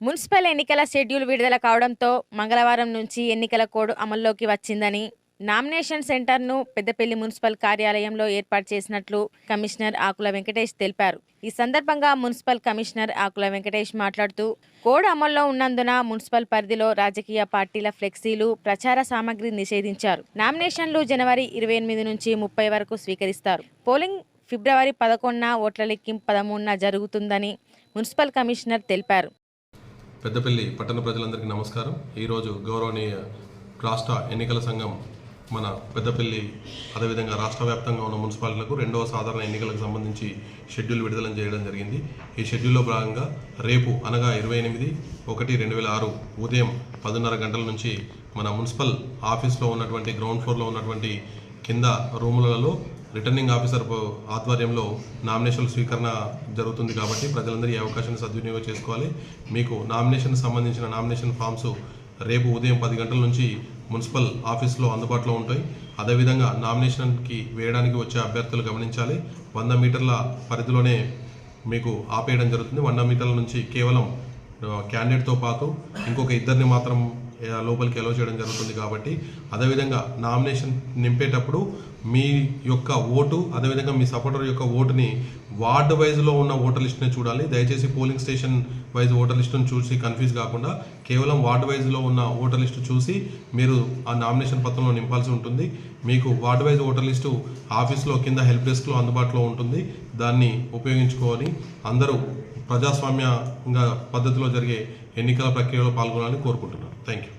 Municipal ఎన్నికల schedule విడుదల కావడంతో మంగళవారం నుంచి ఎన్నికల కోడ్ అమల్లోకి వచ్చిందని నామినేషన్ సెంటర్ను పెద్దపల్లి మున్సిపల్ కార్యాలయంలో ఏర్పాటు చేసినట్లు కమిషనర్ ఆకుల వెంకటేష్ తెలిపారు. ఈ సందర్భంగా మున్సిపల్ కమిషనర్ ఆకుల వెంకటేష్ మాట్లాడుతూ కోడ్ అమల్లో ఉన్నందున మున్సిపల్ పరిధిలో రాజకీయ పార్టీల ఫ్లెక్సీలు ప్రచార సామాగ్రి నిషేధించారు. నామినేషన్లు జనవరి ఇరవై ఎనిమిది నుంచి ముప్పై వరకు స్వీకరిస్తారు. పోలింగ్ ఫిబ్రవరి పదకొండున ఓట్ల లెక్కింపు పదమూడున జరుగుతుందని మున్సిపల్ కమిషనర్ తెలిపారు. పెద్దపల్లి పట్టణ ప్రజలందరికీ నమస్కారం. ఈరోజు గౌరవనీయ రాష్ట్ర ఎన్నికల సంఘం మన పెద్దపల్లి అదేవిధంగా రాష్ట్ర వ్యాప్తంగా ఉన్న మున్సిపాలిటీలకు రెండవ సాధారణ ఎన్నికలకు సంబంధించి షెడ్యూల్ విడుదల చేయడం జరిగింది. ఈ షెడ్యూల్లో భాగంగా రేపు అనగా ఇరవై ఎనిమిది ఒకటి రెండు వేల ఆరు ఉదయం పదిన్నర గంటల నుంచి మన మున్సిపల్ ఆఫీస్లో ఉన్నటువంటి గ్రౌండ్ ఫ్లోర్లో ఉన్నటువంటి కింద రూములలో రిటర్నింగ్ ఆఫీసర్ ఆధ్వర్యంలో నామినేషన్ స్వీకరణ జరుగుతుంది కాబట్టి ప్రజలందరూ ఈ అవకాశాన్ని సద్వినియోగం చేసుకోవాలి. మీకు నామినేషన్ సంబంధించిన నామినేషన్ ఫామ్స్ రేపు ఉదయం పది గంటల నుంచి మున్సిపల్ ఆఫీస్లో అందుబాటులో ఉంటాయి. అదేవిధంగా నామినేషన్కి వేయడానికి వచ్చే అభ్యర్థులు గమనించాలి. వంద మీటర్ల పరిధిలోనే మీకు ఆపేయడం జరుగుతుంది. వంద మీటర్ల నుంచి కేవలం క్యాండిడేట్తో పాటు ఇంకొక ఇద్దరిని మాత్రం లోపలికి ఎలో చేయడం జరుగుతుంది కాబట్టి అదేవిధంగా నామినేషన్ నింపేటప్పుడు మీ యొక్క ఓటు అదేవిధంగా మీ సపోర్టర్ యొక్క ఓటుని వార్డు వైజ్లో ఉన్న ఓటర్ లిస్ట్ని చూడాలి. దయచేసి పోలింగ్ స్టేషన్ వైజ్ ఓటర్ లిస్టును చూసి కన్ఫ్యూజ్ కాకుండా కేవలం వార్డు వైజ్లో ఉన్న ఓటర్ లిస్టు చూసి మీరు ఆ నామినేషన్ పత్రంలో నింపాల్సి ఉంటుంది. మీకు వార్డు వైజ్ ఓటర్ లిస్టు ఆఫీస్లో కింద హెల్ప్ డెస్క్లో అందుబాటులో ఉంటుంది. దాన్ని ఉపయోగించుకొని అందరూ ప్రజాస్వామ్యంగా పద్ధతిలో జరిగే ఎన్నికల ప్రక్రియలో పాల్గొనాలని కోరుకుంటున్నాను. Thank you.